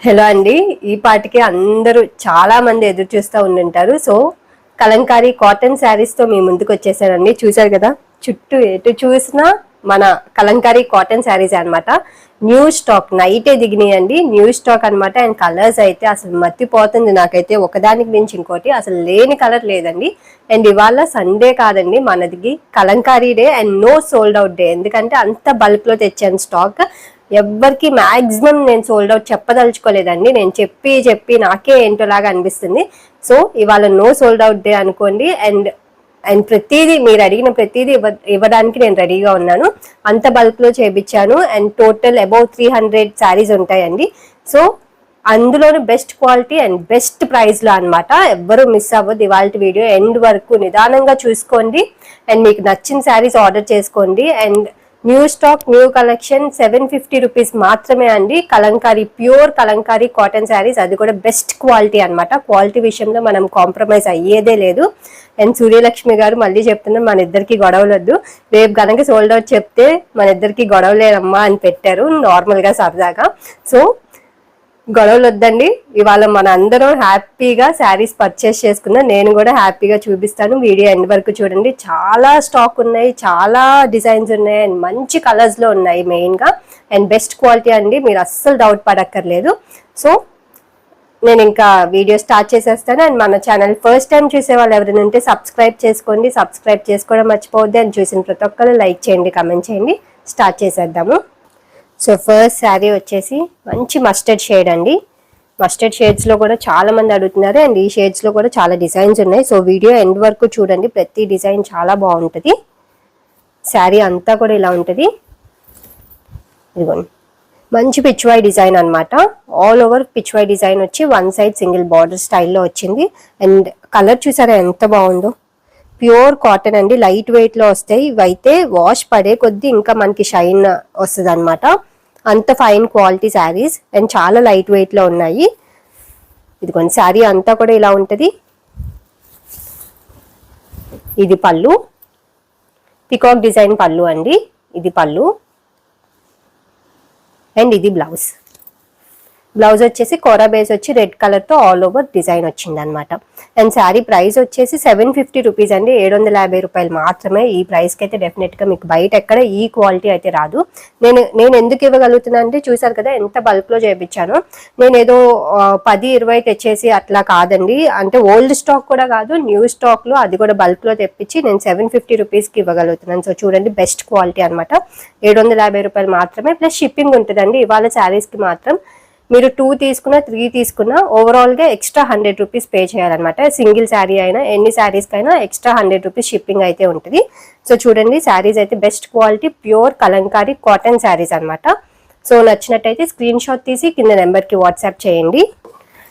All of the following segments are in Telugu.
హలో అండి. ఈ పాటికి అందరూ చాలా మంది ఎదురు చూస్తూ ఉండుంటారు. సో కలంకారీ కాటన్ శారీస్తో మీ ముందుకు వచ్చేసానండి. చూసారు కదా? చుట్టూ ఎటు చూసినా మన కలంకారీ కాటన్ శారీస్ అనమాట న్యూ స్టాక్ నైటే దిగినాయండి. న్యూ స్టాక్ అన్నమాట. అండ్ కలర్స్ అయితే అసలు మర్తిపోతుంది నాకైతే ఒకదానికి మించి ఇంకోటి అసలు లేని కలర్ లేదండి. అండ్ ఇవాళ సండే కాదండి. మనది Kalamkari day and no sold out day. ఎందుకంటే అంత బల్క్లో తెచ్చాను స్టాక్. ఎవ్వరికి మ్యాక్సిమం నేను సోల్డ్ అవుట్ చెప్పదలుచుకోలేదండి. నేను చెప్పి చెప్పి నాకే ఏంటోలాగా అనిపిస్తుంది. సో ఇవాళ నో సోల్డ్ అవుట్ డే అనుకోండి. అండ్ అండ్ ప్రతిదీ మీరు అడిగిన ప్రతిదీ ఇవ్వ ఇవ్వడానికి నేను రెడీగా ఉన్నాను. అంత బల్క్లో చేయించాను చేపించాను. And total above three hundred saris ఉంటాయండి. సో అందులోని బెస్ట్ క్వాలిటీ అండ్ బెస్ట్ ప్రైస్లో అనమాట ఎవ్వరూ మిస్ అవ్వద్దు ఇవాళ వీడియో ఎండ్ వరకు నిదానంగా చూసుకోండి. అండ్ మీకు నచ్చిన శారీస్ ఆర్డర్ చేసుకోండి. And new stock new collection seven fifty rupees మాత్రమే అండి. Kalamkari pure Kalamkari cotton saris. అది కూడా బెస్ట్ క్వాలిటీ అనమాట క్వాలిటీ విషయంలో మనం కాంప్రమైజ్ అయ్యేదే లేదు. అండ్ సూర్యలక్ష్మి గారు మళ్ళీ చెప్తున్నారు మన ఇద్దరికి గొడవలొద్దు. రేపు కనుక సోల్డ్ అవుట్ చెప్తే మన ఇద్దరికి గొడవలేరమ్మా అని పెట్టారు నార్మల్గా సరదాగా. సో గొడవలు వద్దండి ఇవాళ మన అందరం హ్యాపీగా శారీస్ పర్చేస్ చేసుకుందాం నేను కూడా హ్యాపీగా చూపిస్తాను. వీడియో ఎండ్ వరకు చూడండి. చాలా స్టాక్ ఉన్నాయి చాలా డిజైన్స్ ఉన్నాయి అండ్ మంచి కలర్స్లో ఉన్నాయి మెయిన్గా అండ్ బెస్ట్ క్వాలిటీ అండి. మీరు అస్సలు డౌట్ పడక్కర్లేదు. సో నేను ఇంకా వీడియో స్టార్ట్ చేసేస్తాను. అండ్ మన ఛానల్ ఫస్ట్ టైం చూసే వాళ్ళు ఎవరైనా ఉంటే సబ్స్క్రైబ్ చేసుకోండి. సబ్స్క్రైబ్ చేసుకోవడం మర్చిపోవద్దు. అని చూసిన ప్రతి ఒక్కరు లైక్ చేయండి కమెంట్ చేయండి. స్టార్ట్ చేసేద్దాము. సో ఫస్ట్ శారీ వచ్చేసి మంచి మస్టర్డ్ షేడ్ అండి. మస్టర్డ్ షేడ్స్లో కూడా చాలా మంది అడుగుతున్నారు అండ్ ఈ షేడ్స్లో కూడా చాలా డిజైన్స్ ఉన్నాయి. సో వీడియో ఎండ్ వరకు చూడండి. ప్రతి డిజైన్ చాలా బాగుంటుంది. శారీ అంతా కూడా ఇలా ఉంటుంది. ఇదిగోండి మంచి పిచ్వాయ్ డిజైన్ అనమాట ఆల్ ఓవర్ పిచ్వాయ్ డిజైన్ వచ్చి వన్ సైడ్ సింగిల్ బార్డర్ స్టైల్లో వచ్చింది. అండ్ కలర్ చూసారా ఎంత బాగుందో. ప్యూర్ కాటన్ అండి. లైట్ వెయిట్లో వస్తాయి. ఇవైతే వాష్ పడే కొద్దీ ఇంకా మనకి షైన్ వస్తుంది అనమాట అంత ఫైన్ క్వాలిటీ శారీస్ అండ్ చాలా లైట్ వెయిట్లో ఉన్నాయి. ఇదిగోండి శారీ అంతా కూడా ఇలా ఉంటుంది. ఇది పళ్ళు. పికాక్ డిజైన్ పళ్ళు అండి. ఇది పళ్ళు. అండ్ ఇది బ్లౌజ్ బ్లౌజ్ వచ్చేసి కోరా బేస్ వచ్చి రెడ్ కలర్తో ఆల్ ఓవర్ డిజైన్ వచ్చింది అనమాట అండ్ శారీ ప్రైస్ వచ్చేసి సెవెన్ ఫిఫ్టీ రూపీస్ అండి. ఏడు వందల యాభై రూపాయలు మాత్రమే. ఈ ప్రైస్కి అయితే డెఫినెట్గా మీకు బయట ఎక్కడ ఈ క్వాలిటీ అయితే రాదు. నేను నేను ఎందుకు ఇవ్వగలుగుతున్నా అంటే చూసారు కదా ఎంత బల్క్లో చేయించాను నేను ఏదో పది ఇరవై తెచ్చేసి అట్లా కాదండి. అంటే ఓల్డ్ స్టాక్ కూడా కాదు న్యూ స్టాక్లో అది కూడా బల్క్లో తెప్పించి నేను సెవెన్ ఫిఫ్టీ రూపీస్కి ఇవ్వగలుగుతున్నాను. సో చూడండి బెస్ట్ క్వాలిటీ అనమాట ఏడు వందల యాభై రూపాయలు మాత్రమే. ప్లస్ షిప్పింగ్ ఉంటుందండి. ఇవాళ శారీస్కి మాత్రం మీరు టూ తీసుకున్నా త్రీ తీసుకున్నా ఓవరాల్గా ఎక్స్ట్రా హండ్రెడ్ రూపీస్ పే చేయాలన్నమాట. సింగిల్ శారీ అయినా ఎన్ని శారీస్కైనా ఎక్స్ట్రా హండ్రెడ్ రూపీస్ షిప్పింగ్ అయితే ఉంటుంది. సో చూడండి శారీస్ అయితే best quality pure Kalamkari cotton saris అనమాట సో నచ్చినట్టయితే స్క్రీన్ షాట్ తీసి కింద నెంబర్కి వాట్సాప్ చేయండి.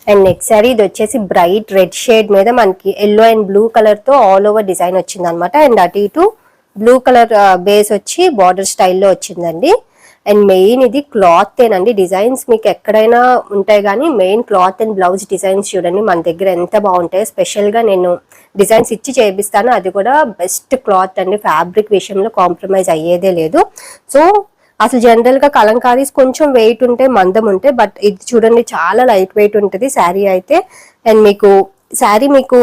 అండ్ నెక్స్ట్ శారీ ఇది వచ్చేసి బ్రైట్ రెడ్ షేడ్ మీద మనకి ఎల్లో అండ్ బ్లూ కలర్తో ఆల్ ఓవర్ డిజైన్ వచ్చింది అనమాట అండ్ అటు ఇటు బ్లూ కలర్ బేస్ వచ్చి బార్డర్ స్టైల్లో వచ్చిందండి. అండ్ మెయిన్ ఇది క్లాత్ ఏనండి డిజైన్స్ మీకు ఎక్కడైనా ఉంటాయి కానీ main cloth and blouse designs చూడండి. మన దగ్గర ఎంత బాగుంటాయి స్పెషల్గా నేను డిజైన్స్ ఇచ్చి చేపిస్తాను. అది కూడా బెస్ట్ క్లాత్ అండి. ఫ్యాబ్రిక్ విషయంలో కాంప్రమైజ్ అయ్యేదే లేదు. సో అసలు జనరల్గా కలంకారీస్ కొంచెం వెయిట్ ఉంటే మందం ఉంటే బట్ ఇది చూడండి చాలా లైట్ వెయిట్ ఉంటుంది శారీ అయితే. అండ్ మీకు శారీ మీకు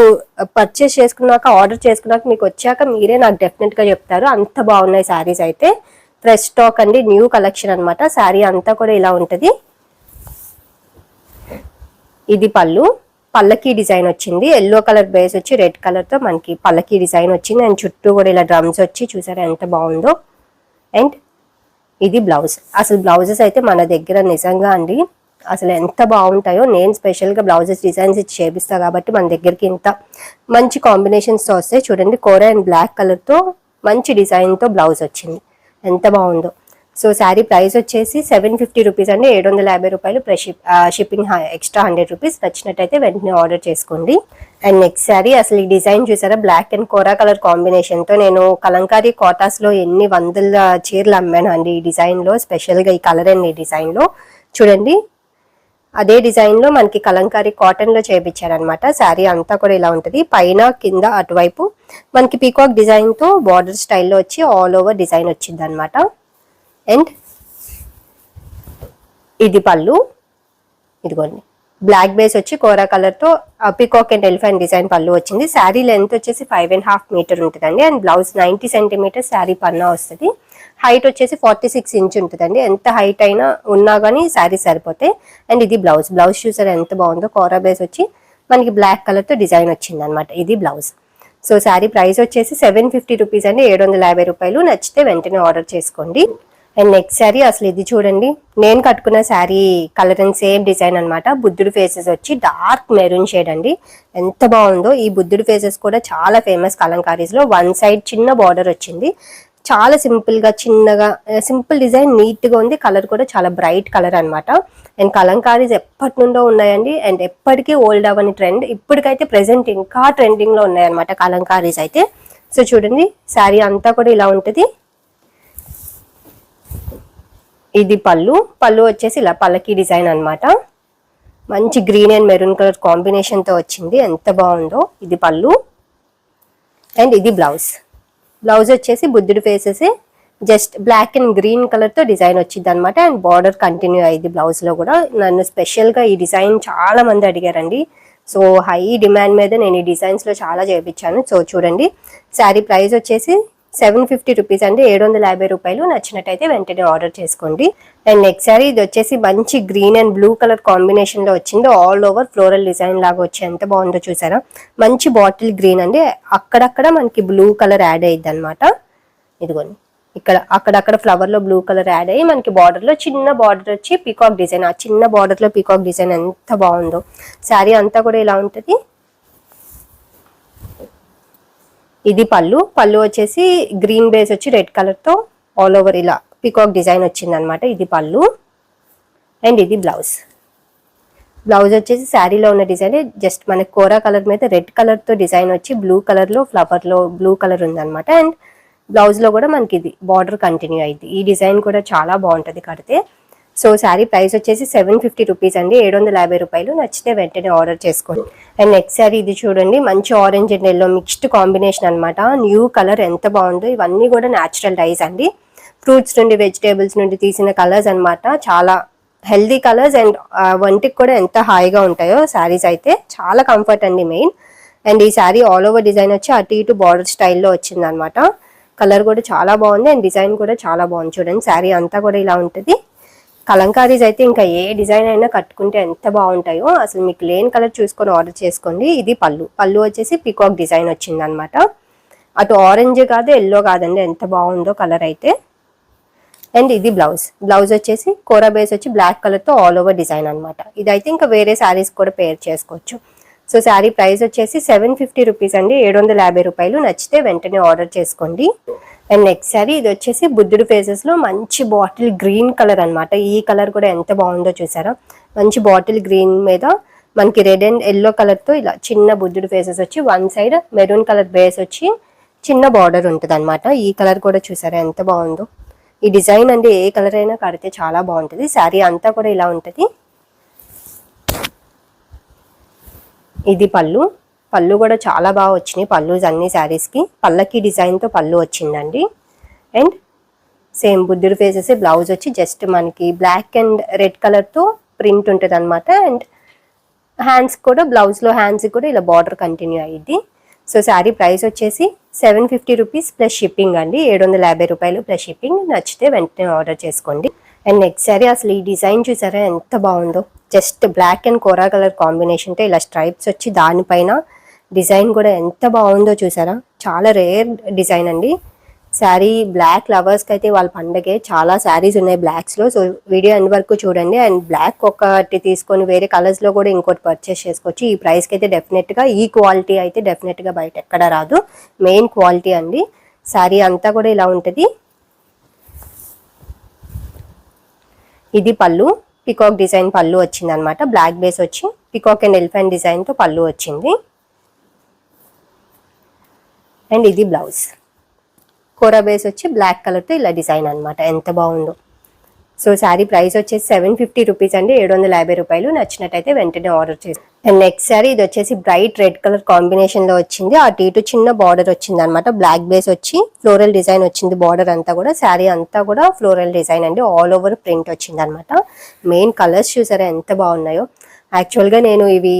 పర్చేస్ చేసుకున్నాక ఆర్డర్ చేసుకున్నాక మీకు వచ్చాక మీరే నాకు డెఫినెట్గా చెప్తారు. అంత బాగున్నాయి శారీస్ అయితే. ఫ్రెష్ స్టాక్ అండి న్యూ కలెక్షన్ అనమాట శారీ అంతా కూడా ఇలా ఉంటుంది. ఇది పళ్ళు. పల్లకి డిజైన్ వచ్చింది. ఎల్లో కలర్ బేస్ వచ్చి రెడ్ కలర్తో మనకి పల్లకి డిజైన్ వచ్చింది. అండ్ చుట్టూ కూడా ఇలా డ్రమ్స్ వచ్చి చూసారా ఎంత బాగుందో. అండ్ ఇది బ్లౌజ్ అసలు బ్లౌజెస్ అయితే మన దగ్గర నిజంగా అండి అసలు ఎంత బాగుంటాయో. నేను స్పెషల్గా బ్లౌజెస్ డిజైన్స్ ఇచ్చి చేపిస్తాను కాబట్టి మన దగ్గరికి ఇంత మంచి కాంబినేషన్స్తో వస్తాయి. చూడండి కోర అండ్ బ్లాక్ కలర్తో మంచి డిజైన్తో బ్లౌజ్ వచ్చింది. ఎంత బాగుందో. సో శారీ ప్రైస్ వచ్చేసి సెవెన్ ఫిఫ్టీ రూపీస్ అండి. ఏడు వందల యాభై రూపాయలు plus shipping extra hundred rupees. నచ్చినట్టయితే వెంటనే ఆర్డర్ చేసుకోండి. అండ్ నెక్స్ట్ శారీ అసలు ఈ డిజైన్ చూసారా? బ్లాక్ అండ్ కోరా కలర్ కాంబినేషన్తో నేను కలంకారీ కోటాస్లో ఎన్ని వందల చీరలు అమ్మాను అండి ఈ డిజైన్లో. స్పెషల్గా ఈ కలర్ అండ్ ఈ డిజైన్లో. చూడండి అదే డిజైన్లో మనకి కలంకారీ కాటన్లో చేపించారనమాట. శారీ అంతా కూడా ఇలా ఉంటది. పైన కింద అటువైపు మనకి పీకాక్ డిజైన్తో బార్డర్ స్టైల్లో వచ్చి ఆల్ ఓవర్ డిజైన్ వచ్చింది అనమాట అండ్ ఇది పళ్ళు. ఇదిగోండి. బ్లాక్ బేస్ వచ్చి కోరా కలర్తో పికాక్ అండ్ ఎలిఫెంట్ డిజైన్ పళ్ళు వచ్చింది. శారీ లెంత్ వచ్చేసి ఫైవ్ అండ్ హాఫ్ మీటర్ ఉంటుందండి. And blouse ninety centimetre sari పన్నా వస్తుంది. హైట్ వచ్చేసి ఫార్టీ సిక్స్ ఇంచ్ ఉంటుందండి. ఎంత హైట్ అయినా ఉన్నా కానీ శారీ సరిపోతాయి. అండ్ ఇది బ్లౌజ్. బ్లౌజ్ చూసారు ఎంత బాగుందో? కోరా బేస్ వచ్చి మనకి బ్లాక్ కలర్తో డిజైన్ వచ్చింది అనమాట ఇది బ్లౌజ్. సో శారీ ప్రైస్ వచ్చేసి సెవెన్ ఫిఫ్టీ రూపీస్ అండి. ఏడు వందల యాభై రూపాయలు. నచ్చితే వెంటనే ఆర్డర్ చేసుకోండి. అండ్ నెక్స్ట్ శారీ అసలు ఇది చూడండి. నేను కట్టుకున్న sari colour and same design అనమాట బుద్ధుడు ఫేసెస్ వచ్చి డార్క్ మెరూన్ షేడ్ అండి. ఎంత బాగుందో. ఈ బుద్ధుడు ఫేసెస్ కూడా చాలా ఫేమస్ కలంకారీస్లో వన్ సైడ్ చిన్న బార్డర్ వచ్చింది. చాలా సింపుల్గా చిన్నగా సింపుల్ డిజైన్ నీట్గా ఉంది. కలర్ కూడా చాలా బ్రైట్ కలర్ అనమాట అండ్ కలంకారీస్ ఎప్పటి నుండో ఉన్నాయండి. అండ్ ఎప్పటికీ ఓల్డ్ అవ్వని ట్రెండ్ ఇప్పటికైతే ప్రెసెంట్ ఇంకా ట్రెండింగ్లో ఉన్నాయన్నమాట కలంకారీస్ అయితే. సో చూడండి శారీ అంతా కూడా ఇలా ఉంటుంది. ఇది పళ్ళు. పళ్ళు వచ్చేసి ఇలా పళ్ళకి డిజైన్ అన్నమాట. మంచి గ్రీన్ అండ్ మెరూన్ కలర్ కాంబినేషన్తో వచ్చింది. ఎంత బాగుందో. ఇది పళ్ళు. అండ్ ఇది బ్లౌజ్ బ్లౌజ్ వచ్చేసి బుద్ధుడి faces just black and green కలర్తో డిజైన్ వచ్చింది అనమాట అండ్ బార్డర్ కంటిన్యూ అయ్యింది బ్లౌజ్లో కూడా. నన్ను స్పెషల్గా ఈ డిజైన్ చాలా మంది అడిగారండి. సో హై డిమాండ్ మీద నేను ఈ డిజైన్స్లో చాలా చేయించాను సో చూడండి. శారీ ప్రైస్ వచ్చేసి సెవెన్ ఫిఫ్టీ రూపీస్ అంటే ఏడు వందల యాభై రూపాయలు నచ్చినట్టయితే వెంటనే ఆర్డర్ చేసుకోండి. అండ్ నెక్స్ట్ సారీ ఇది వచ్చేసి మంచి గ్రీన్ అండ్ బ్లూ కలర్ కాంబినేషన్లో వచ్చింది. ఆల్ ఓవర్ ఫ్లోరల్ డిజైన్ లాగా వచ్చి ఎంత బాగుందో చూసారా? మంచి బాటిల్ గ్రీన్ అండి. అక్కడక్కడ మనకి బ్లూ కలర్ యాడ్ అయ్యిద్ది అనమాట ఇదిగోండి. ఇక్కడ అక్కడక్కడ ఫ్లవర్లో బ్లూ కలర్ యాడ్ అయ్యి మనకి బార్డర్లో చిన్న బార్డర్ వచ్చి పీకాక్ డిజైన్ ఆ చిన్న బార్డర్లో పీకాక్ డిజైన్ ఎంత బాగుందో. శారీ అంతా కూడా ఇలా ఉంటుంది? ఇది పళ్ళు. పళ్ళు వచ్చేసి గ్రీన్ బేస్ వచ్చి రెడ్ కలర్తో ఆల్ ఓవర్ ఇలా పీకాక్ డిజైన్ వచ్చింది అనమాట ఇది పళ్ళు. అండ్ ఇది బ్లౌజ్. బ్లౌజ్ వచ్చేసి శారీలో ఉన్న డిజైన్ జస్ట్ మనకి కోరా కలర్ మీద రెడ్ కలర్తో డిజైన్ వచ్చి బ్లూ కలర్లో ఫ్లవర్లో బ్లూ కలర్ ఉందనమాట అండ్ బ్లౌజ్లో కూడా మనకి ఇది బార్డర్ కంటిన్యూ అయింది. ఈ డిజైన్ కూడా చాలా బాగుంటుంది కడితే. సో శారీ ప్రైస్ వచ్చేసి సెవెన్ ఫిఫ్టీ రూపీస్ అండి. ఏడు వందల యాభై రూపాయలు. నచ్చితే వెంటనే ఆర్డర్ చేసుకోండి. అండ్ నెక్స్ట్ శారీ ఇది చూడండి. మంచి orange and yellow mixed combination అనమాట న్యూ కలర్ ఎంత బాగుందో ఇవన్నీ కూడా న్యాచురల్ డైస్ అండి. ఫ్రూట్స్ నుండి వెజిటేబుల్స్ నుండి తీసిన కలర్స్ అనమాట చాలా హెల్దీ కలర్స్ అండ్ వంటికి కూడా ఎంత హాయిగా ఉంటాయో శారీస్ అయితే చాలా కంఫర్ట్ అండి మెయిన్. అండ్ ఈ శారీ ఆల్ ఓవర్ డిజైన్ వచ్చి అటు ఇటు బార్డర్ స్టైల్లో వచ్చింది అనమాట కలర్ కూడా చాలా బాగుంది అండ్ డిజైన్ కూడా చాలా బాగుంది. చూడండి శారీ అంతా కూడా ఇలా ఉంటుంది. కలంకారీస్ అయితే ఇంకా ఏ డిజైన్ అయినా కట్టుకుంటే ఎంత బాగుంటాయో అసలు మీకు లేని కలర్ చూసుకొని ఆర్డర్ చేసుకోండి. ఇది పళ్ళు. పళ్ళు వచ్చేసి పికాక్ డిజైన్ వచ్చింది అనమాట అటు ఆరెంజ్ కాదు ఎల్లో కాదండి. ఎంత బాగుందో కలర్ అయితే. అండ్ ఇది బ్లౌజ్. బ్లౌజ్ వచ్చేసి కోరా బేస్ వచ్చి బ్లాక్ కలర్తో ఆల్ ఓవర్ డిజైన్ అనమాట ఇదైతే ఇంకా వేరే శారీస్ కూడా పేర్ చేసుకోవచ్చు. సో శారీ ప్రైస్ వచ్చేసి సెవెన్ ఫిఫ్టీ రూపీస్ అండి. ఏడు వందల యాభై రూపాయలు నచ్చితే వెంటనే ఆర్డర్ చేసుకోండి. అండ్ నెక్స్ట్ శారీ ఇది వచ్చేసి బుద్ధుడు ఫేసెస్లో మంచి బాటిల్ గ్రీన్ కలర్ అన్నమాట. ఈ కలర్ కూడా ఎంత బాగుందో చూసారా? మంచి బాటిల్ గ్రీన్ మీద మనకి రెడ్ అండ్ ఎల్లో కలర్తో ఇలా చిన్న బుద్ధుడు ఫేసెస్ వచ్చి one side maroon colour base వచ్చి చిన్న బార్డర్ ఉంటుంది ఈ కలర్ కూడా చూసారా ఎంత బాగుందో? ఈ డిజైన్ అంటే ఏ కలర్ అయినా కడితే చాలా బాగుంటుంది. శారీ అంతా కూడా ఇలా ఉంటుంది. ఇది పళ్ళు. పళ్ళు కూడా చాలా బాగా వచ్చినాయి. పళ్ళు అన్ని శారీస్కి పళ్ళకి డిజైన్తో పళ్ళు వచ్చిందండి. అండ్ సేమ్ బుద్ధుడు ఫేసెస్ బ్లౌజ్ వచ్చి జస్ట్ మనకి బ్లాక్ అండ్ రెడ్ కలర్తో ప్రింట్ ఉంటుంది అనమాట అండ్ హ్యాండ్స్ కూడా బ్లౌజ్లో హ్యాండ్స్కి కూడా ఇలా బార్డర్ కంటిన్యూ అయ్యింది సో శారీ ప్రైస్ వచ్చేసి seven fifty rupees plus shipping అండి. ఏడు వందల యాభై రూపాయలు ప్లస్ షిప్పింగ్ నచ్చితే వెంటనే ఆర్డర్ చేసుకోండి. అండ్ నెక్స్ట్ సారీ అసలు ఈ డిజైన్ చూసారా? ఎంత బాగుందో. Just black and kora colour కాంబినేషన్తో ఇలా స్ట్రైప్స్ వచ్చి దానిపైన డిజైన్ కూడా ఎంత బాగుందో చూసారా? చాలా రేర్ డిజైన్ అండి. శారీ బ్లాక్ లవర్స్కి అయితే వాళ్ళ పండగే. చాలా శారీస్ ఉన్నాయి బ్లాక్స్లో సో వీడియో ఎండ్ వరకు చూడండి. అండ్ బ్లాక్ ఒకటి తీసుకొని వేరే కలర్స్లో కూడా ఇంకోటి పర్చేస్ చేసుకోవచ్చు. ఈ ప్రైస్కి అయితే డెఫినెట్గా ఈ క్వాలిటీ అయితే డెఫినెట్గా బయట ఎక్కడ రాదు. మెయిన్ క్వాలిటీ అండి. శారీ అంతా కూడా ఇలా ఉంటుంది. ఇది పళ్ళు పికాక్ డిజైన్ పళ్ళు వచ్చింది అనమాట బ్లాక్ బేస్ వచ్చి పికాక్ అండ్ ఎలిఫెంట్ డిజైన్తో పళ్ళు వచ్చింది. అండ్ ఇది బ్లౌజ్ కూర బేస్ వచ్చి బ్లాక్ కలర్తో ఇలా డిజైన్ అనమాట ఎంత బాగుందో. సో శారీ ప్రైస్ వచ్చేసి సెవెన్ ఫిఫ్టీ రూపీస్ అండి ఏడు వందల యాభై రూపాయలు. నచ్చినట్టయితే వెంటనే ఆర్డర్ చేసి అండ్ నెక్స్ట్ శారీ ఇది వచ్చేసి బ్రైట్ రెడ్ కలర్ కాంబినేషన్లో వచ్చింది. అటు ఇటు చిన్న బార్డర్ వచ్చింది అనమాట బ్లాక్ బేస్ వచ్చి ఫ్లోరల్ డిజైన్ వచ్చింది బార్డర్ అంతా కూడా. శారీ అంతా కూడా ఫ్లోరల్ డిజైన్ అండి. ఆల్ ఓవర్ ప్రింట్ వచ్చింది అనమాట మెయిన్ కలర్స్ చూసారా ఎంత బాగున్నాయో. యాక్చువల్గా నేను ఇవి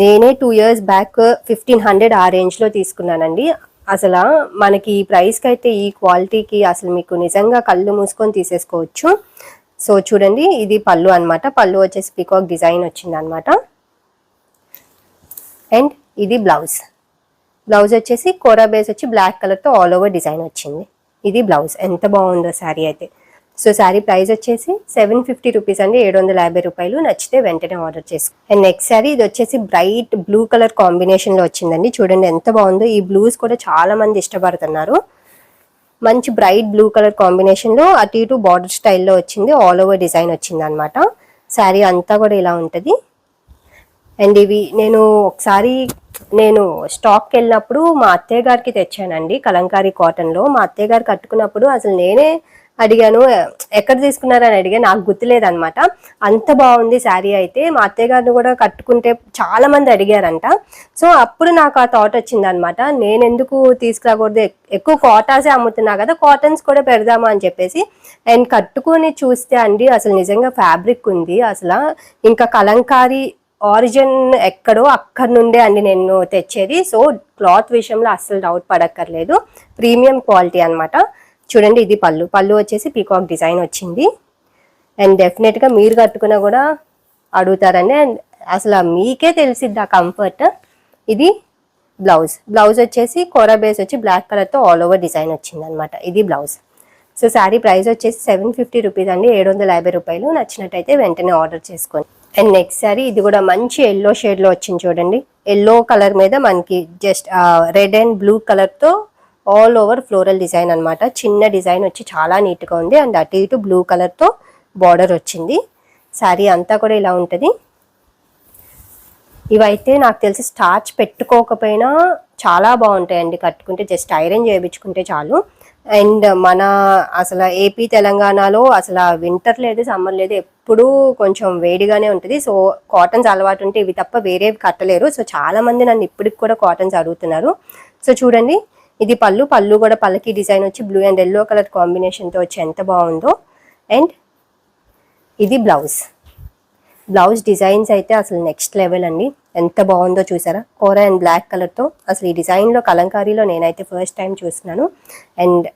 నేనే two years back fifteen hundred ఆ రేంజ్లో తీసుకున్నానండి. అసలు మనకి ఈ ప్రైస్కి అయితే ఈ క్వాలిటీకి అసలు మీకు నిజంగా కళ్ళు మూసుకొని తీసేసుకోవచ్చు. సో చూడండి ఇది పళ్ళు అన్నమాట. పళ్ళు వచ్చేసి పికాక్ డిజైన్ వచ్చింది అనమాట అండ్ ఇది బ్లౌజ్ బ్లౌజ్ వచ్చేసి కోరా బేస్ వచ్చి బ్లాక్ కలర్తో ఆల్ ఓవర్ డిజైన్ వచ్చింది. ఇది బ్లౌజ్ ఎంత బాగుందో శారీ అయితే. సో శారీ ప్రైస్ వచ్చేసి సెవెన్ ఫిఫ్టీ రూపీస్ అండి ఏడు వందల యాభై రూపాయలు. నచ్చితే వెంటనే ఆర్డర్ చేసుకో. అండ్ నెక్స్ట్ శారీ ఇది వచ్చేసి బ్రైట్ బ్లూ కలర్ కాంబినేషన్లో వచ్చిందండి. చూడండి ఎంత బాగుందో. ఈ బ్లూస్ కూడా చాలా మంది ఇష్టపడుతున్నారు. మంచి బ్రైట్ బ్లూ కలర్ కాంబినేషన్లో అటు ఇటు బార్డర్ స్టైల్లో వచ్చింది. ఆల్ ఓవర్ డిజైన్ వచ్చింది అనమాట శారీ అంతా కూడా ఇలా ఉంటుంది. అండ్ ఇవి నేను ఒకసారి నేను స్టాక్కి వెళ్ళినప్పుడు మా అత్తయ్య గారికి తెచ్చానండి కలంకారీ కాటన్లో. మా అత్తయ్య గారు కట్టుకున్నప్పుడు అసలు నేనే అడిగాను ఎక్కడ తీసుకున్నారని అడిగా నాకు గుర్తులేదు అనమాట అంత బాగుంది శారీ అయితే. మా అత్తయ్య గారిని కూడా కట్టుకుంటే చాలా మంది అడిగారంట. సో అప్పుడు నాకు ఆ థాట్ వచ్చింది అనమాట నేను ఎందుకు తీసుకురాకూడదు ఎక్కువ కాటాసే అమ్ముతున్నా కదా కాటన్స్ కూడా పెడదామా? అని చెప్పేసి అండ్ కట్టుకొని చూస్తే అండి అసలు నిజంగా ఫ్యాబ్రిక్ ఉంది. అసలు ఇంకా కలంకారీ ఆరిజిన్ ఎక్కడో అక్కడ నుండే అండి నేను తెచ్చేది. సో క్లాత్ విషయంలో అస్సలు డౌట్ పడక్కర్లేదు. ప్రీమియం క్వాలిటీ అనమాట చూడండి ఇది పళ్ళు. పళ్ళు వచ్చేసి పీకాక్ డిజైన్ వచ్చింది. అండ్ డెఫినెట్గా మీరు కట్టుకున్నా కూడా అడుగుతారండి అండ్ అసలు మీకే తెలిసిద్ది ఆ కంఫర్ట్. ఇది బ్లౌజ్. బ్లౌజ్ వచ్చేసి కోరా బేస్ వచ్చి బ్లాక్ కలర్తో ఆల్ ఓవర్ డిజైన్ వచ్చింది అనమాట ఇది బ్లౌజ్. సో శారీ ప్రైస్ వచ్చేసి సెవెన్ ఫిఫ్టీ రూపీస్ అండి. ఏడు వందల యాభై రూపాయలు. నచ్చినట్టయితే వెంటనే ఆర్డర్ చేసుకోండి. అండ్ నెక్స్ట్ శారీ ఇది కూడా మంచి ఎల్లో షేడ్లో వచ్చింది చూడండి. ఎల్లో కలర్ మీద మనకి జస్ట్ రెడ్ అండ్ బ్లూ కలర్తో ఆల్ ఓవర్ ఫ్లోరల్ డిజైన్ అనమాట చిన్న డిజైన్ వచ్చి చాలా నీట్గా ఉంది. అండ్ అటు ఇటు బ్లూ కలర్తో బార్డర్ వచ్చింది. శారీ అంతా కూడా ఇలా ఉంటుంది. ఇవైతే నాకు తెలిసి స్టార్చ్ పెట్టుకోకపోయినా చాలా బాగుంటాయండి. కట్టుకుంటే జస్ట్ ఐరన్ చేయించుకుంటే చాలు. అండ్ మన అసలు ఏపీ తెలంగాణలో అసలు వింటర్ లేదు సమ్మర్ లేదు ఎప్పుడూ కొంచెం వేడిగానే ఉంటుంది. సో కాటన్స్ అలవాటు ఉంటే ఇవి తప్ప వేరేవి కట్టలేరు. సో చాలా మంది నన్ను ఇప్పటికి కూడా కాటన్స్ అడుగుతున్నారు. సో చూడండి ఇది పళ్ళు పళ్ళు కూడా పళ్ళకి డిజైన్ వచ్చి బ్లూ అండ్ ఎల్లో కలర్ కాంబినేషన్తో వచ్చి ఎంత బాగుందో. అండ్ ఇది బ్లౌజ్ బ్లౌజ్ డిజైన్స్ అయితే అసలు నెక్స్ట్ లెవెల్ అండి. ఎంత బాగుందో చూసారా? కోర అండ్ బ్లాక్ కలర్తో అసలు ఈ డిజైన్లో కలంకారీలో నేనైతే ఫస్ట్ టైం చూస్తున్నాను. అండ్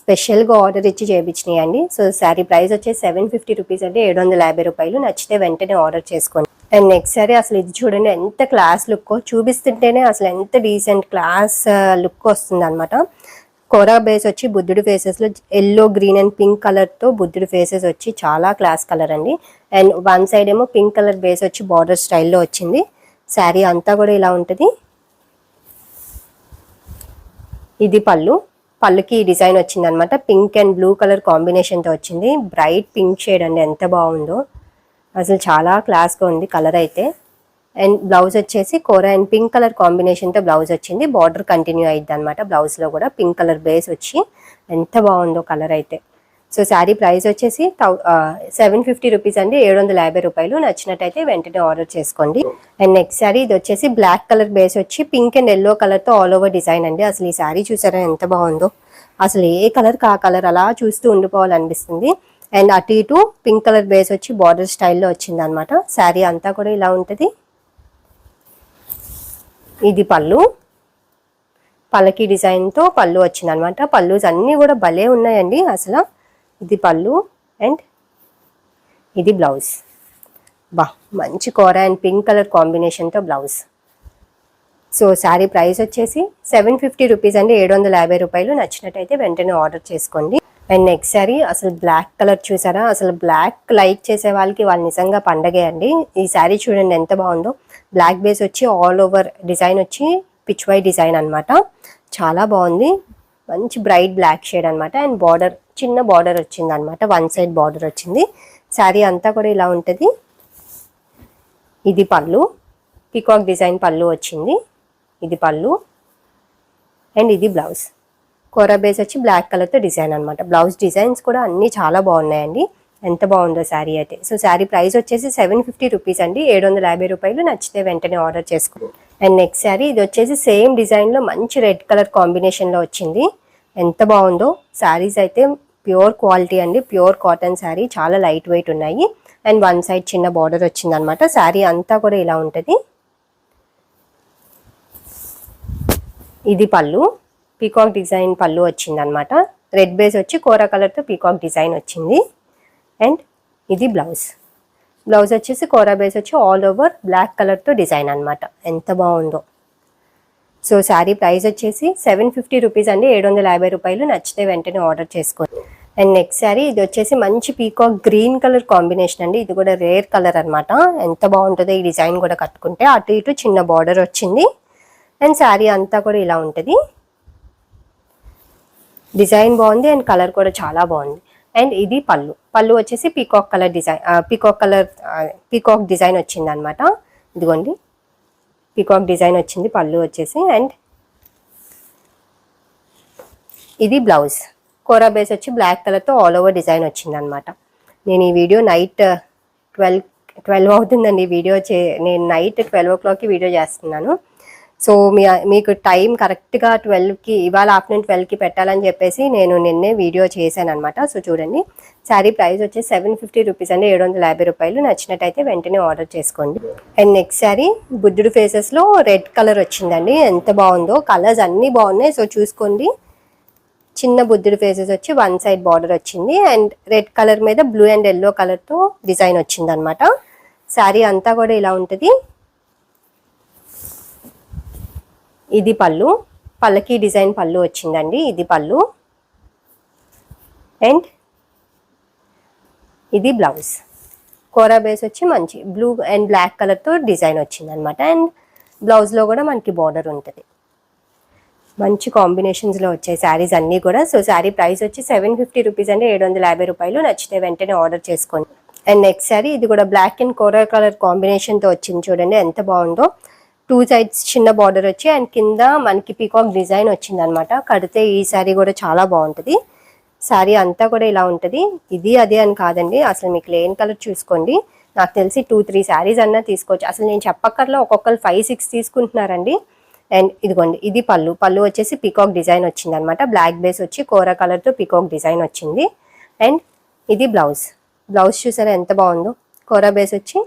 స్పెషల్గా ఆర్డర్ ఇచ్చి చేయించినాయి అండి సో శారీ ప్రైస్ వచ్చేసి సెవెన్ ఫిఫ్టీ రూపీస్ అంటే ఏడు వందల యాభై రూపాయలు. నచ్చితే వెంటనే ఆర్డర్ చేసుకోండి. అండ్ నెక్స్ట్ సారీ అసలు ఇది చూడండి ఎంత క్లాస్ లుక్ చూపిస్తుంటేనే అసలు ఎంత డీసెంట్ క్లాస్ లుక్ వస్తుంది అనమాట కోరా బేస్ వచ్చి బుద్ధుడి ఫేసెస్లో ఎల్లో గ్రీన్ అండ్ పింక్ కలర్తో బుద్ధుడు బుద్ధుడి ఫేసెస్ వచ్చి చాలా క్లాస్ కలర్ అండి. అండ్ వన్ సైడ్ ఏమో పింక్ కలర్ బేస్ వచ్చి బార్డర్ స్టైల్లో వచ్చింది. శారీ అంతా కూడా ఇలా ఉంటుంది. ఇది పళ్ళు. పళ్ళుకి ఈ డిజైన్ వచ్చింది అనమాట పింక్ అండ్ బ్లూ కలర్ కాంబినేషన్తో వచ్చింది. బ్రైట్ పింక్ షేడ్ అండి ఎంత బాగుందో. అసలు చాలా క్లాస్గా ఉంది కలర్ అయితే. అండ్ బ్లౌజ్ వచ్చేసి కూర అండ్ పింక్ కలర్ కాంబినేషన్తో బ్లౌజ్ వచ్చింది. బార్డర్ కంటిన్యూ అయ్యింది అనమాట బ్లౌజ్లో కూడా. పింక్ కలర్ బేస్ వచ్చి ఎంత బాగుందో కలర్ అయితే. సో శారీ ప్రైస్ వచ్చేసి థౌ సెవెన్ ఫిఫ్టీ రూపీస్ అండి. ఏడు వందల యాభై రూపాయలు. నచ్చినట్టయితే వెంటనే ఆర్డర్ చేసుకోండి. అండ్ నెక్స్ట్ శారీ ఇది వచ్చేసి బ్లాక్ కలర్ బేస్ వచ్చి పింక్ అండ్ ఎల్లో కలర్తో ఆల్ ఓవర్ డిజైన్ అండి. అసలు ఈ శారీ చూసారా ఎంత బాగుందో. అసలు ఏ కలర్ కా కలర్ అలా చూస్తూ ఉండిపోవాలనిపిస్తుంది. అండ్ అటు ఇటు పింక్ కలర్ బేస్ వచ్చి బార్డర్ స్టైల్లో వచ్చింది అనమాట శారీ అంతా కూడా ఇలా ఉంటుంది. ఇది పళ్ళు. పల్లకి డిజైన్తో పళ్ళు వచ్చింది అనమాట పళ్ళుస్ అన్నీ కూడా భలే ఉన్నాయండి అసలు. ఇది పళ్ళు అండ్ ఇది బ్లౌజ్. బా మంచి కూర అండ్ పింక్ కలర్ కాంబినేషన్తో బ్లౌజ్. సో శారీ ప్రైస్ వచ్చేసి సెవెన్ ఫిఫ్టీ రూపీస్ అండి. ఏడు వందల యాభై రూపాయలు నచ్చినట్టయితే వెంటనే ఆర్డర్ చేసుకోండి. అండ్ నెక్స్ట్ శారీ అసలు బ్లాక్ కలర్ చూసారా? అసలు బ్లాక్ లైక్ చేసే వాళ్ళకి వాళ్ళు నిజంగా పండగే అండి. ఈ శారీ చూడండి ఎంత బాగుందో. బ్లాక్ బేస్ వచ్చి ఆల్ ఓవర్ డిజైన్ వచ్చి పిచ్ వై డిజైన్ అన్నమాట. చాలా బాగుంది. మంచి బ్రైట్ బ్లాక్ షేడ్ అనమాట అండ్ బార్డర్ చిన్న బార్డర్ వచ్చింది అనమాట వన్ సైడ్ బార్డర్ వచ్చింది. శారీ అంతా కూడా ఇలా ఉంటుంది. ఇది పళ్ళు. పికాక్ డిజైన్ పళ్ళు వచ్చింది. ఇది పళ్ళు. అండ్ ఇది బ్లౌజ్. కోరా బేస్ వచ్చి బ్లాక్ కలర్తో డిజైన్ అనమాట బ్లౌజ్ డిజైన్స్ కూడా అన్నీ చాలా బాగున్నాయండి. ఎంత బాగుందో శారీ అయితే. సో శారీ ప్రైస్ వచ్చేసి సెవెన్ ఫిఫ్టీ రూపీస్ అండి. ఏడు వందల యాభై రూపాయలు నచ్చితే వెంటనే ఆర్డర్ చేసుకోండి. అండ్ నెక్స్ట్ శారీ ఇది వచ్చేసి సేమ్ డిజైన్లో మంచి రెడ్ కలర్ కాంబినేషన్లో వచ్చింది. ఎంత బాగుందో. శారీస్ అయితే ప్యూర్ క్వాలిటీ అండి. Pure cotton sari. చాలా లైట్ వెయిట్ ఉన్నాయి. అండ్ వన్ సైడ్ చిన్న బార్డర్ వచ్చింది అనమాట శారీ అంతా కూడా ఇలా ఉంటుంది. ఇది పళ్ళు. పీకాక్ డిజైన్ పళ్ళు వచ్చింది అనమాట రెడ్ బేస్ వచ్చి కోరా కలర్తో పీకాక్ డిజైన్ వచ్చింది. అండ్ ఇది బ్లౌజ్ బ్లౌజ్ వచ్చేసి కోరా బేస్ వచ్చి ఆల్ ఓవర్ బ్లాక్ కలర్తో డిజైన్ అనమాట ఎంత బాగుందో. సో శారీ ప్రైస్ వచ్చేసి సెవెన్ ఫిఫ్టీ రూపీస్ అండి. ఏడు వందల యాభై రూపాయలు. నచ్చితే వెంటనే ఆర్డర్ చేసుకోండి. అండ్ నెక్స్ట్ శారీ ఇది వచ్చేసి మంచి పీకాక్ గ్రీన్ కలర్ కాంబినేషన్ అండి. ఇది కూడా రేర్ కలర్ అనమాట ఎంత బాగుంటుందో ఈ డిజైన్ కూడా కట్టుకుంటే. అటు ఇటు చిన్న బార్డర్ వచ్చింది. అండ్ శారీ అంతా కూడా ఇలా ఉంటుంది. డిజైన్ బాగుంది అండ్ కలర్ కూడా చాలా బాగుంది. అండ్ ఇది పళ్ళు. పళ్ళు వచ్చేసి peacock colour design peacock colour peacock design వచ్చింది అనమాట ఇదిగోండి. పీకాక్ డిజైన్ వచ్చింది పళ్ళు వచ్చేసి. అండ్ ఇది బ్లౌజ్. కోరా బేస్ వచ్చి బ్లాక్ కలర్తో ఆల్ ఓవర్ డిజైన్ వచ్చింది అనమాట నేను ఈ వీడియో నైట్ ట్వెల్వ్ ట్వెల్వ్ అవుతుందండి వీడియో చే నేను నైట్ ట్వెల్వ్ ఓ క్లాక్కి వీడియో చేస్తున్నాను. సో మీ మీకు టైం కరెక్ట్గా ట్వెల్వ్కి ఇవాళ ఆఫ్టర్నూన్ ట్వెల్వ్కి పెట్టాలని చెప్పేసి నేను నిన్నే వీడియో చేశాను అనమాట సో చూడండి శారీ ప్రైస్ వచ్చి సెవెన్ ఫిఫ్టీ రూపీస్ అంటే ఏడు వందల యాభై రూపాయలు. నచ్చినట్టయితే వెంటనే ఆర్డర్ చేసుకోండి. అండ్ నెక్స్ట్ శారీ బుద్ధుడు ఫేసెస్లో రెడ్ కలర్ వచ్చిందండి. ఎంత బాగుందో కలర్స్ అన్నీ బాగున్నాయి. సో చూసుకోండి చిన్న బుద్ధుడు ఫేసెస్ వచ్చి వన్ సైడ్ బార్డర్ వచ్చింది. అండ్ రెడ్ కలర్ మీద బ్లూ అండ్ ఎల్లో కలర్తో డిజైన్ వచ్చింది అనమాట శారీ అంతా కూడా ఇలా ఉంటుంది. ఇది పళ్ళు. పళ్ళకి డిజైన్ పళ్ళు వచ్చిందండి. ఇది పళ్ళు. అండ్ ఇది బ్లౌజ్. కోరా బేస్ వచ్చి మంచి బ్లూ అండ్ బ్లాక్ కలర్తో డిజైన్ వచ్చింది అనమాట అండ్ బ్లౌజ్లో కూడా మనకి బార్డర్ ఉంటుంది. మంచి కాంబినేషన్స్లో వచ్చాయి శారీస్ అన్నీ కూడా. సో శారీ ప్రైస్ వచ్చి సెవెన్ ఫిఫ్టీ రూపీస్ అంటే ఏడు వందల యాభై రూపాయలు. నచ్చితే వెంటనే ఆర్డర్ చేసుకోండి. అండ్ నెక్స్ట్ శారీ ఇది కూడా బ్లాక్ అండ్ కోరా కలర్ కాంబినేషన్తో వచ్చింది చూడండి. ఎంత బాగుందో. టూ సైడ్స్ చిన్న బార్డర్ వచ్చి అండ్ కింద మనకి పీకాక్ డిజైన్ వచ్చింది అనమాట కడితే ఈ శారీ కూడా చాలా బాగుంటుంది. శారీ అంతా కూడా ఇలా ఉంటుంది. ఇది అదే అని కాదండి. అసలు మీకు లేని కలర్ చూసుకోండి. నాకు తెలిసి టూ త్రీ శారీస్ అన్నా తీసుకోవచ్చు. అసలు నేను చెప్పక్కర్లో ఒక్కొక్కరు ఫైవ్ సిక్స్ తీసుకుంటున్నారండి. అండ్ ఇదిగోండి ఇది పళ్ళు. పళ్ళు వచ్చేసి పీకాక్ డిజైన్ వచ్చింది అనమాట బ్లాక్ బేస్ వచ్చి కోరా కలర్తో పీకాక్ డిజైన్ వచ్చింది. అండ్ ఇది బ్లౌజ్. బ్లౌజ్ చూసారా ఎంత బాగుందో? కోరా బేస్ వచ్చి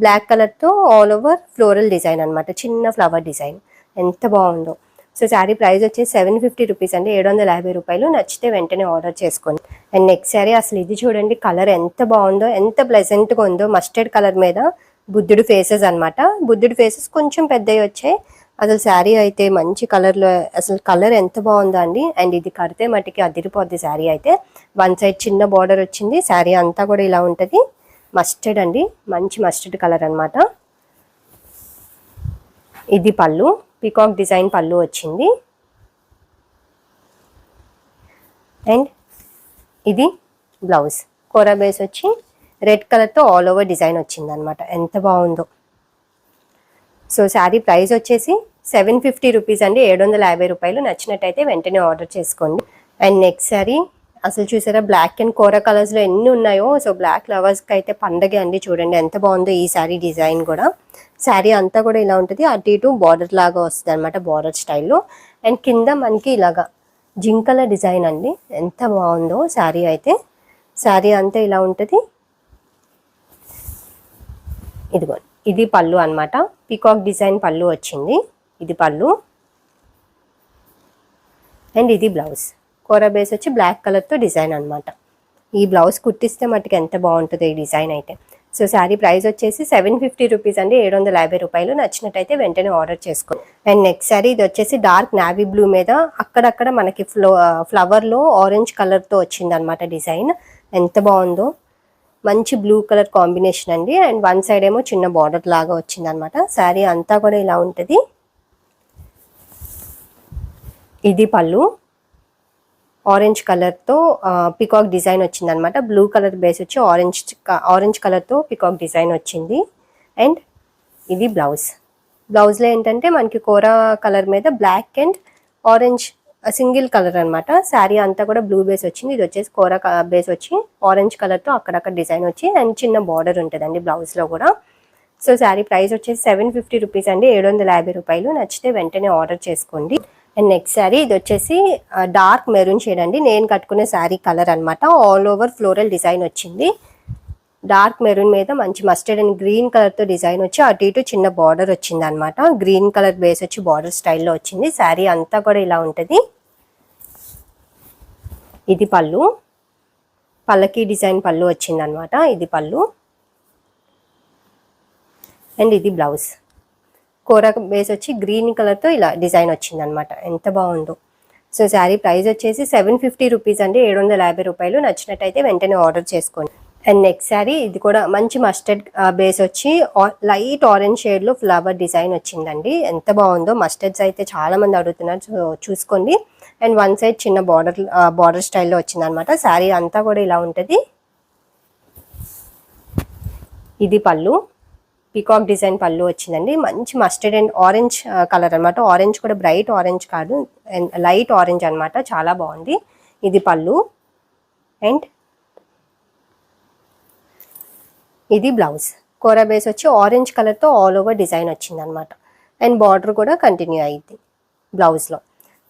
బ్లాక్ కలర్తో ఆల్ ఓవర్ ఫ్లోరల్ డిజైన్ అనమాట చిన్న ఫ్లవర్ డిజైన్. ఎంత బాగుందో. సో శారీ ప్రైస్ వచ్చేసి సెవెన్ ఫిఫ్టీ రూపీస్ అంటే ఏడు వందల యాభై రూపాయలు. నచ్చితే వెంటనే ఆర్డర్ చేసుకోండి. అండ్ నెక్స్ట్ శారీ అసలు ఇది చూడండి కలర్ ఎంత బాగుందో ఎంత ప్లెజెంట్గా ఉందో. మస్టర్డ్ కలర్ మీద బుద్ధుడు ఫేసెస్ అన్నమాట. బుద్ధుడు ఫేసెస్ కొంచెం పెద్దవి వచ్చాయి. అసలు శారీ అయితే మంచి కలర్లో అసలు కలర్ ఎంత బాగుందో అండి. అండ్ ఇది కడితే మట్టికి అదిరిపోద్ది శారీ అయితే. వన్ సైడ్ చిన్న బార్డర్ వచ్చింది. శారీ అంతా కూడా ఇలా ఉంటుంది. మస్టర్డ్ అండి. మంచి మస్టర్డ్ కలర్ అనమాట ఇది పళ్ళు. పికాక్ డిజైన్ పళ్ళు వచ్చింది. అండ్ ఇది బ్లౌజ్ కోరా బేస్ వచ్చి రెడ్ కలర్తో ఆల్ ఓవర్ డిజైన్ వచ్చింది అనమాట ఎంత బాగుందో. సో శారీ ప్రైస్ వచ్చేసి సెవెన్ ఫిఫ్టీ రూపీస్ అండి. ఏడు వందల యాభై రూపాయలు నచ్చినట్టయితే వెంటనే ఆర్డర్ చేసుకోండి. అండ్ నెక్స్ట్ శారీ అసలు చూసారా బ్లాక్ అండ్ కోర కలర్స్లో ఎన్ని ఉన్నాయో. సో బ్లాక్ లవర్స్కి అయితే పండగ అండి చూడండి ఎంత బాగుందో ఈ శారీ డిజైన్ కూడా. శారీ అంతా కూడా ఇలా ఉంటుంది అటు ఇటు బార్డర్ లాగా వస్తుంది అనమాట బార్డర్ స్టైల్లో అండ్ కింద మనకి ఇలాగా జింకల డిజైన్ అండి ఎంత బాగుందో శారీ అయితే. శారీ అంతా ఇలా ఉంటుంది. ఇదిగో ఇది పళ్ళు అనమాట పీకాక్ డిజైన్ పళ్ళు వచ్చింది ఇది పళ్ళు. అండ్ ఇది బ్లౌజ్ కోర బేస్ వచ్చి బ్లాక్ కలర్తో డిజైన్ అనమాట ఈ బ్లౌజ్ కుట్టిస్తే మట్టుకు ఎంత బాగుంటుందో ఈ డిజైన్ అయితే. సో శారీ ప్రైస్ వచ్చేసి సెవెన్ ఫిఫ్టీ రూపీస్ అండి. ఏడు వందల యాభై రూపాయలు. నచ్చినట్టయితే వెంటనే ఆర్డర్ చేసుకో. అండ్ నెక్స్ట్ శారీ ఇది వచ్చేసి డార్క్ నావీ బ్లూ మీద అక్కడక్కడ మనకి ఫ్లో ఫ్లవర్లో ఆరెంజ్ కలర్తో వచ్చింది అనమాట డిజైన్ ఎంత బాగుందో. మంచి బ్లూ కలర్ కాంబినేషన్ అండి. అండ్ వన్ సైడ్ ఏమో చిన్న బార్డర్ లాగా వచ్చింది అనమాట శారీ అంతా కూడా ఇలా ఉంటుంది. ఇది పళ్ళు. ఆరెంజ్ కలర్తో పికాక్ డిజైన్ వచ్చింది అనమాట బ్లూ కలర్ బేస్ వచ్చి ఆరెంజ్ ఆరెంజ్ కలర్తో పికాక్ డిజైన్ వచ్చింది. అండ్ ఇది బ్లౌజ్ బ్లౌజ్లో ఏంటంటే మనకి కోరా కలర్ మీద black and orange single colour అనమాట. శారీ అంతా కూడా బ్లూ బేస్ వచ్చింది. ఇది వచ్చేసి కూర బేస్ వచ్చి ఆరెంజ్ కలర్తో అక్కడక్కడ డిజైన్ వచ్చి అండ్ చిన్న బార్డర్ ఉంటుందండి బ్లౌజ్లో కూడా. సో శారీ ప్రైస్ వచ్చేసి సెవెన్ ఫిఫ్టీ రూపీస్ అండి. ఏడు వందల యాభై రూపాయలు. నచ్చితే వెంటనే ఆర్డర్ చేసుకోండి. అండ్ నెక్స్ట్ శారీ ఇది వచ్చేసి డార్క్ మెరూన్ షేడ్ అండి. నేను కట్టుకునే శారీ కలర్ అనమాట ఆల్ ఓవర్ ఫ్లోరల్ డిజైన్ వచ్చింది. డార్క్ మెరూన్ మీద మంచి మస్టర్డ్ అండ్ గ్రీన్ కలర్తో డిజైన్ వచ్చి అటు ఇటు చిన్న బార్డర్ వచ్చింది అనమాట గ్రీన్ కలర్ బేస్ వచ్చి బార్డర్ స్టైల్లో వచ్చింది. శారీ అంతా కూడా ఇలా ఉంటుంది. ఇది పళ్ళు. పల్లకి డిజైన్ పళ్ళు వచ్చింది అనమాట ఇది పళ్ళు. అండ్ ఇది బ్లౌజ్ కోరక బేస్ వచ్చి గ్రీన్ కలర్తో ఇలా డిజైన్ వచ్చింది అనమాట ఎంత బాగుందో. సో శారీ ప్రైస్ వచ్చేసి సెవెన్ ఫిఫ్టీ రూపీస్ అండి. ఏడు వందల యాభై రూపాయలు. నచ్చినట్టయితే వెంటనే ఆర్డర్ చేసుకోండి. అండ్ నెక్స్ట్ శారీ ఇది కూడా మంచి మస్టర్డ్ బేస్ వచ్చి లైట్ ఆరెంజ్ షేడ్లో ఫ్లవర్ డిజైన్ వచ్చిందండి. ఎంత బాగుందో. మస్టర్డ్స్ అయితే చాలామంది అడుగుతున్నారు. సో చూసుకోండి. అండ్ వన్ సైడ్ చిన్న బార్డర్ బార్డర్ స్టైల్లో వచ్చింది అనమాట శారీ అంతా కూడా ఇలా ఉంటుంది. ఇది పళ్ళు. పీకాక్ డిజైన్ పళ్ళు వచ్చిందండి. మంచి మస్టర్డ్ అండ్ ఆరెంజ్ కలర్ అనమాట ఆరెంజ్ కూడా బ్రైట్ ఆరెంజ్ కాదు. అండ్ లైట్ ఆరెంజ్ అన్నమాట. చాలా బాగుంది. ఇది పళ్ళు. అండ్ ఇది బ్లౌజ్ కూర బేస్ వచ్చి ఆరెంజ్ కలర్తో ఆల్ ఓవర్ డిజైన్ వచ్చింది అనమాట అండ్ బార్డర్ కూడా కంటిన్యూ అయింది బ్లౌజ్లో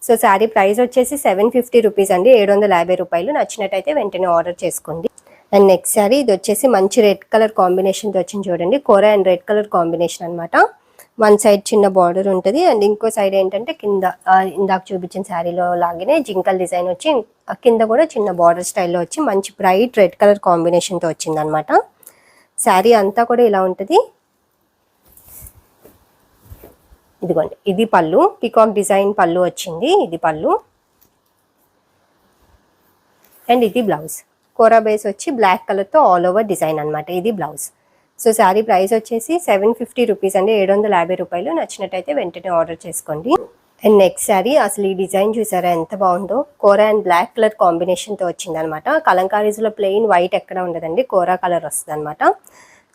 సో శారీ ప్రైస్ వచ్చేసి సెవెన్ ఫిఫ్టీ రూపీస్ అండి. ఏడు వందల యాభై రూపాయలు. నచ్చినట్టయితే వెంటనే ఆర్డర్ చేసుకోండి. అండ్ నెక్స్ట్ శారీ ఇది వచ్చేసి మంచి రెడ్ కలర్ కాంబినేషన్తో వచ్చింది చూడండి. Kora and red colour combination అనమాట వన్ సైడ్ చిన్న బార్డర్ ఉంటుంది. అండ్ ఇంకో సైడ్ ఏంటంటే కింద ఇందాక చూపించిన శారీలో లాగానే జింకల్ డిజైన్ వచ్చి కింద కూడా చిన్న బార్డర్ స్టైల్లో వచ్చి మంచి బ్రైట్ రెడ్ కలర్ కాంబినేషన్తో వచ్చిందనమాట శారీ అంతా కూడా ఇలా ఉంటుంది. ఇదిగోండి ఇది పళ్ళు. పికాక్ డిజైన్ పళ్ళు వచ్చింది. ఇది పళ్ళు. అండ్ ఇది బ్లౌజ్ కోరా బేస్ వచ్చి బ్లాక్ కలర్తో ఆల్ ఓవర్ డిజైన్ అనమాట ఇది బ్లౌజ్ సో శారీ ప్రైస్ వచ్చేసి సెవెన్ ఫిఫ్టీ రూపీస్ అండి. ఏడు వందల యాభై రూపాయలు. నచ్చినట్టయితే వెంటనే ఆర్డర్ చేసుకోండి. అండ్ నెక్స్ట్ శారీ అసలు ఈ డిజైన్ చూసారా? ఎంత బాగుందో. కోరా అండ్ బ్లాక్ కలర్ కాంబినేషన్తో వచ్చింది అనమాట కలంకారీస్లో ప్లెయిన్ వైట్ ఎక్కడ ఉండదండి. కోరా కలర్ వస్తుంది అనమాట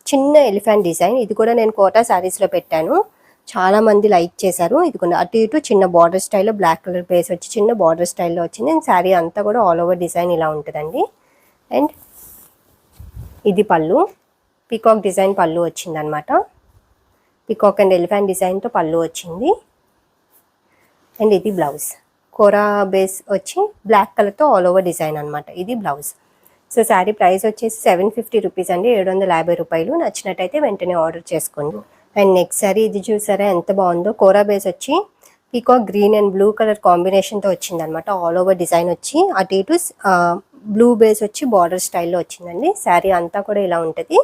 చిన్న ఎలిఫెంట్ డిజైన్ ఇది కూడా నేను కోటా శారీస్లో పెట్టాను. చాలా మంది లైక్ చేశారు. ఇది కొన్ని అటు ఇటు చిన్న బార్డర్ స్టైల్లో బ్లాక్ కలర్ బేస్ వచ్చి చిన్న బార్డర్ స్టైల్లో వచ్చింది. అండ్ శారీ అంతా కూడా ఆల్ ఓవర్ డిజైన్ ఇలా ఉంటుందండి. అండ్ ఇది పళ్ళు. పీకాక్ డిజైన్ పళ్ళు వచ్చింది అనమాట పీకాక్ అండ్ ఎలిఫెంట్ డిజైన్తో పళ్ళు వచ్చింది. అండ్ ఇది బ్లౌజ్ కోరా బేస్ వచ్చి బ్లాక్ కలర్తో ఆల్ ఓవర్ డిజైన్ అనమాట ఇది బ్లౌజ్ సో శారీ ప్రైస్ వచ్చేసి సెవెన్ ఫిఫ్టీ రూపీస్ అండి. ఏడు వందల యాభై రూపాయలు. నచ్చినట్టయితే వెంటనే ఆర్డర్ చేసుకోండి. అండ్ నెక్స్ట్ శారీ ఇది చూసారా? ఎంత బాగుందో. కోరా బేస్ వచ్చి peacock green and blue colour కాంబినేషన్తో వచ్చింది అనమాట ఆల్ ఓవర్ డిజైన్ వచ్చి అటు ఇటు బ్లూ బేస్ వచ్చి బార్డర్ స్టైల్లో వచ్చిందండి. శారీ అంతా కూడా ఇలా ఉంటుంది.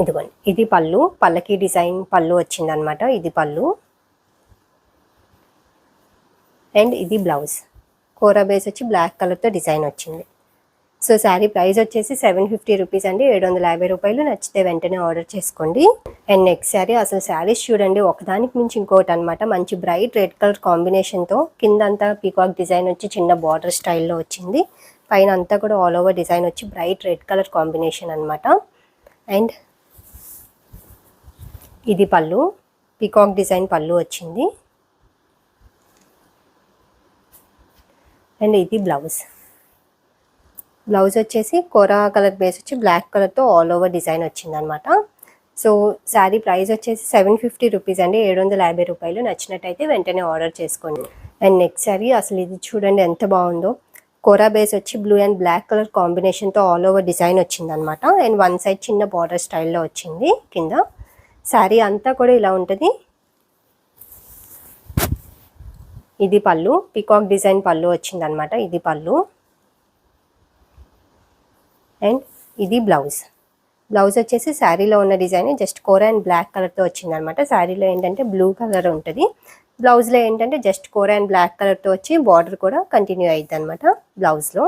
ఇదిగోండి ఇది పళ్ళు. పళ్ళకి డిజైన్ పళ్ళు వచ్చిందనమాట. ఇది పళ్ళు. అండ్ ఇది బ్లౌజ్. కోరా బేస్ వచ్చి బ్లాక్ కలర్తో డిజైన్ వచ్చింది. సో శారీ ప్రైస్ వచ్చేసి సెవెన్ ఫిఫ్టీ రూపీస్ అండి ఏడు వందల యాభై రూపాయలు. నచ్చితే వెంటనే ఆర్డర్ చేసుకోండి. అండ్ నెక్స్ట్ శారీ అసలు శారీస్ చూడండి ఒకదానికి మించి ఇంకోటి అనమాట మంచి బ్రైట్ రెడ్ కలర్ కాంబినేషన్తో కింద అంతా పీకాక్ డిజైన్ వచ్చి చిన్న బార్డర్ స్టైల్లో వచ్చింది. పైన అంతా కూడా ఆల్ ఓవర్ డిజైన్ వచ్చి బ్రైట్ రెడ్ కలర్ కాంబినేషన్ అనమాట అండ్ ఇది పళ్ళు పీకాక్ డిజైన్ పళ్ళు వచ్చింది. అండ్ ఇది బ్లౌజ్. బ్లౌజ్ వచ్చేసి కోరా కలర్ బేస్ వచ్చి బ్లాక్ కలర్తో ఆల్ ఓవర్ డిజైన్ వచ్చింది అనమాట సో శారీ ప్రైస్ వచ్చేసి సెవెన్ ఫిఫ్టీ రూపీస్ అండి. ఏడు వందల యాభై రూపాయలు. నచ్చినట్టయితే వెంటనే ఆర్డర్ చేసుకోండి. అండ్ నెక్స్ట్ శారీ అసలు ఇది చూడండి ఎంత బాగుందో. కోరా బేస్ వచ్చి బ్లూ అండ్ బ్లాక్ కలర్ కాంబినేషన్తో ఆల్ ఓవర్ డిజైన్ వచ్చింది అనమాట అండ్ వన్ సైడ్ చిన్న బార్డర్ స్టైల్లో వచ్చింది కింద. శారీ అంతా కూడా ఇలా ఉంటుంది. ఇది పళ్ళు. పికాక్ డిజైన్ పళ్ళు వచ్చింది అనమాట ఇది పళ్ళు. అండ్ ఇది బ్లౌజ్. బ్లౌజ్ వచ్చేసి శారీలో ఉన్న design just kora and black కలర్తో వచ్చింది అనమాట శారీలో ఏంటంటే బ్లూ కలర్ ఉంటుంది. బ్లౌజ్లో ఏంటంటే జస్ట్ కోర అండ్ బ్లాక్ కలర్తో వచ్చి బార్డర్ కూడా కంటిన్యూ అయింది అనమాట బ్లౌజ్లో.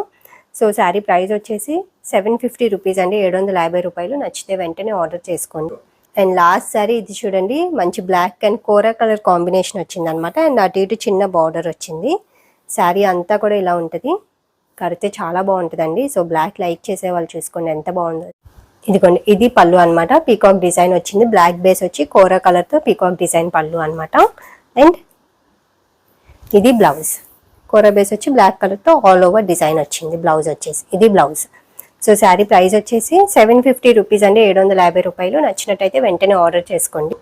సో శారీ ప్రైస్ వచ్చేసి సెవెన్ ఫిఫ్టీ రూపీస్ అండి. ఏడు వందల యాభై రూపాయలు. నచ్చితే వెంటనే ఆర్డర్ చేసుకోండి. అండ్ లాస్ట్ సారీ ఇది చూడండి. మంచి black and kora colour combination వచ్చింది అనమాట అండ్ అటు ఇటు చిన్న బార్డర్ వచ్చింది. శారీ అంతా కూడా ఇలా ఉంటుంది. కడితే చాలా బాగుంటుందండి. సో బ్లాక్ లైక్ చేసే వాళ్ళు చూసుకోండి ఎంత బాగుందో. ఇదిగోండి ఇది పళ్ళు అనమాట పీకాక్ డిజైన్ వచ్చింది. బ్లాక్ బేస్ వచ్చి కోరా కలర్తో పీకాక్ డిజైన్ పళ్ళు అనమాట అండ్ ఇది బ్లౌజ్ కూర బేస్ వచ్చి బ్లాక్ కలర్తో ఆల్ ఓవర్ డిజైన్ వచ్చింది. బ్లౌజ్ వచ్చేసి ఇది బ్లౌజ్ సో శారీ ప్రైస్ వచ్చేసి సెవెన్ ఫిఫ్టీ రూపీస్ అండి. ఏడు వందల యాభై రూపాయలు. నచ్చినట్టయితే వెంటనే ఆర్డర్ చేసుకోండి.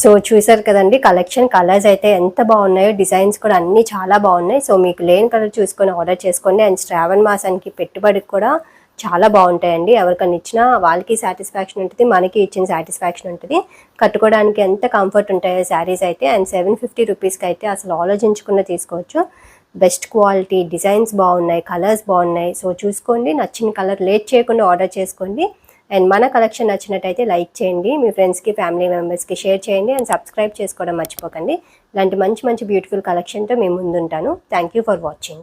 సో చూసారు కదండి కలెక్షన్ కలర్స్ అయితే ఎంత బాగున్నాయో డిజైన్స్ కూడా అన్ని చాలా బాగున్నాయి. సో మీకు లేని కలర్ చూసుకొని ఆర్డర్ చేసుకోండి. అండ్ శ్రావణ మాసానికి పెట్టుబడికి కూడా చాలా బాగుంటాయండి. ఎవరికైనా ఇచ్చినా వాళ్ళకి సాటిస్ఫాక్షన్ ఉంటుంది మనకి ఇచ్చిన సాటిస్ఫాక్షన్ ఉంటుంది. కట్టుకోవడానికి ఎంత కంఫర్ట్ ఉంటాయో శారీస్ అయితే. అండ్ సెవెన్ ఫిఫ్టీ రూపీస్కి అయితే అసలు ఆలోచించకుండా తీసుకోవచ్చు. బెస్ట్ క్వాలిటీ డిజైన్స్ బాగున్నాయి కలర్స్ బాగున్నాయి. సో చూసుకోండి నచ్చిన కలర్ లేట్ చేయకుండా ఆర్డర్ చేసుకోండి. అండ్ మన కలెక్షన్ నచ్చినట్టయితే లైక్ చేయండి మీ ఫ్రెండ్స్కి ఫ్యామిలీ మెంబర్స్కి షేర్ చేయండి అండ్ సబ్స్క్రైబ్ చేసుకోవడం మర్చిపోకండి. ఇలాంటి మంచి మంచి బ్యూటిఫుల్ కలెక్షన్తో మేము ముందుంటాను. Thank you for watching